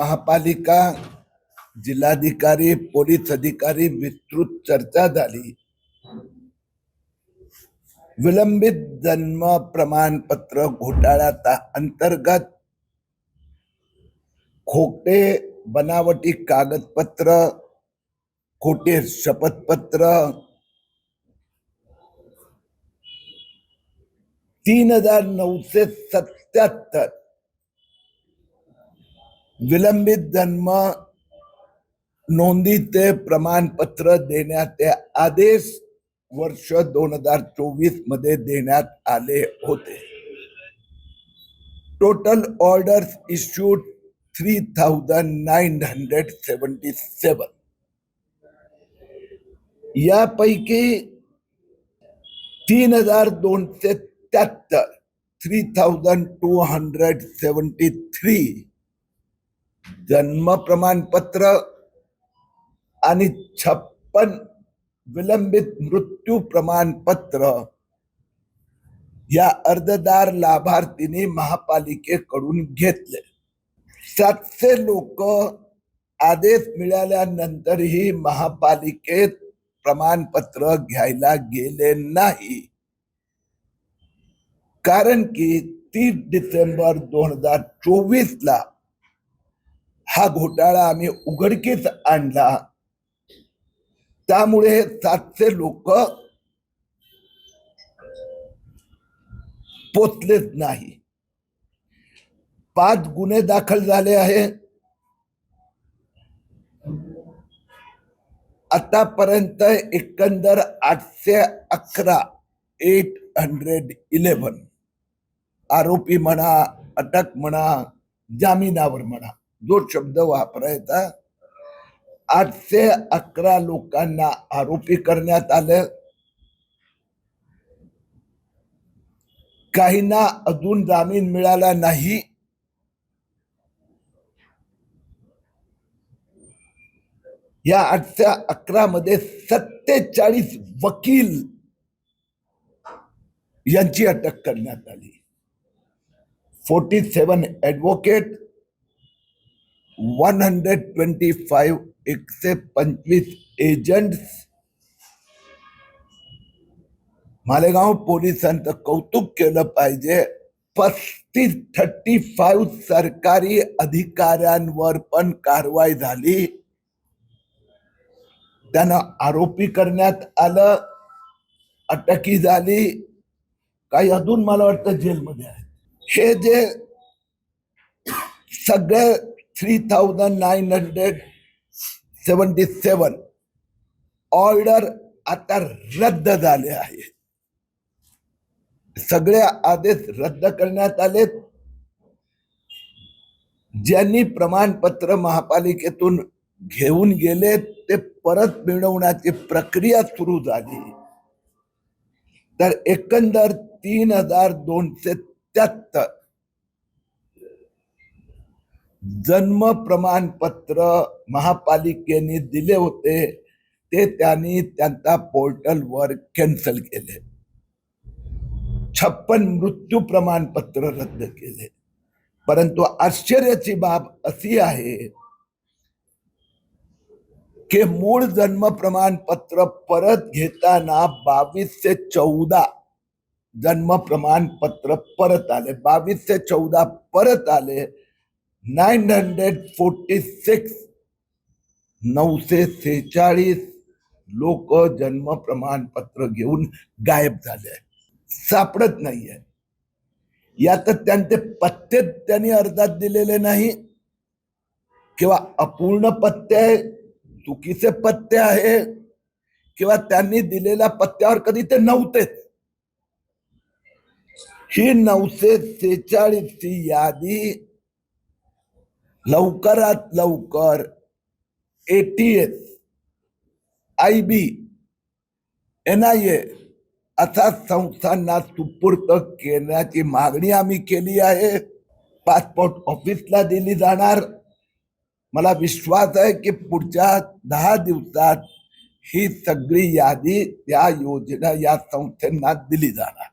महापालिका जिल्हाधिकारी पोलीस अधिकारी विस्तृत चर्चा झाली. विलंबित जन्म प्रमाणपत्र घोटाळ्याचा अंतर्गत खोटे बनावटी कागदपत्र खोटे शपथपत्र तीन हजार नऊशे सत्याहत्तर विलंबित जन्म नोंदीचे प्रमाणपत्र देण्याचे आदेश वर्ष दोन हजार चोवीसमध्ये देण्यात आले होते. Total orders issued three thousand nine hundred seventy seven यापैकी तीन हजार दोनशे त्र्याहत्तर three thousand two hundred seventy three जन्म प्रमाणपत्र आणि छप्पन विलंबित मृत्यू प्रमाणपत्र या अर्जदार लाभार्थीने महापालिकेकडून घेतले. सातशे लोक आदेश मिळाल्यानंतरही महापालिकेत प्रमाणपत्र घ्यायला गेले नाही. कारण की तीस डिसेंबर दोन हजार चोवीस ला हा घोटाळा आम्ही उघडकीस आणला. त्यामुळे हे सातशे लोक पोचलेच नाही. पाच गुन्हे दाखल झाले आहे. आतापर्यंत एकंदर आठशे अकरा एट हंड्रेड इलेव्हन आरोपी म्हणा अटक म्हणा जामिनावर म्हणा. जो शब्द वापरायचा. आठशे अकरा लोकांना आरोपी करण्यात आलं. काहींना अजून जामीन मिळाला नाही. या आठशे अकरा मध्ये सत्तेचाळीस वकील यांची अटक करण्यात आली. Forty seven advocate one hundred twenty five एकशे पंचवीस एजंट्स मालेगाव पोलिसांचं कौतुक केलं पाहिजे. पस्तीस थर्टी फाईव्ह सरकारी अधिकाऱ्यांवर पण कारवाई झाली. त्यांना आरोपी करण्यात आलं. अटकी झाली. काही अजून मला वाटतं जेलमध्ये आहे हे जे सगळे three thousand nine hundred seventy seven order आता रद्द झाले आहे सगळे आदेश रद्द करण्यात आले ज्यांनी प्रमाणपत्र महापालिकेतून घेऊन गेले ते परत मिळवण्याची प्रक्रिया सुरू झाली. तर एकंदर तीन हजार दोनशे त्याहत्तर जन्म प्रमाणपत्र महापालिकेने दिले होते ते त्यांनी त्यांच्या पोर्टलवर कॅन्सल केले. छप्पन मृत्यू प्रमाणपत्र रद्द केले. परंतु आश्चर्याची बाब अशी आहे की मूळ जन्म प्रमाणपत्र परत घेताना बावीसशे चौदा जन्म प्रमाणपत्र परत आले. बावीसशे चौदा परत आले नाईन हंड्रेड फोर्टी सिक्स, नऊशे सेहेचाळीस लोक जन्म प्रमाणपत्र घेऊन गायब झाले. सापडत नाहीये. यात त्यांचे पत्ते त्यांनी अर्जात दिलेले नाही. किंवा अपूर्ण पत्ते चुकीचे पत्ते आहे, किंवा त्यांनी दिलेल्या पत्त्यावर कधी ते नव्हतेच. ही नऊशे यादी लवकरात लवकर ATS I B N I A अशा संस्थांना सुपूर्त करण्याची मागणी आम्ही केली आहे. पासपोर्ट ऑफिसला दिली जाणार. मला विश्वास आहे की पुढच्या दहा दिवसात ही सगळी यादी त्या योजना या संस्थांना दिली जाणार.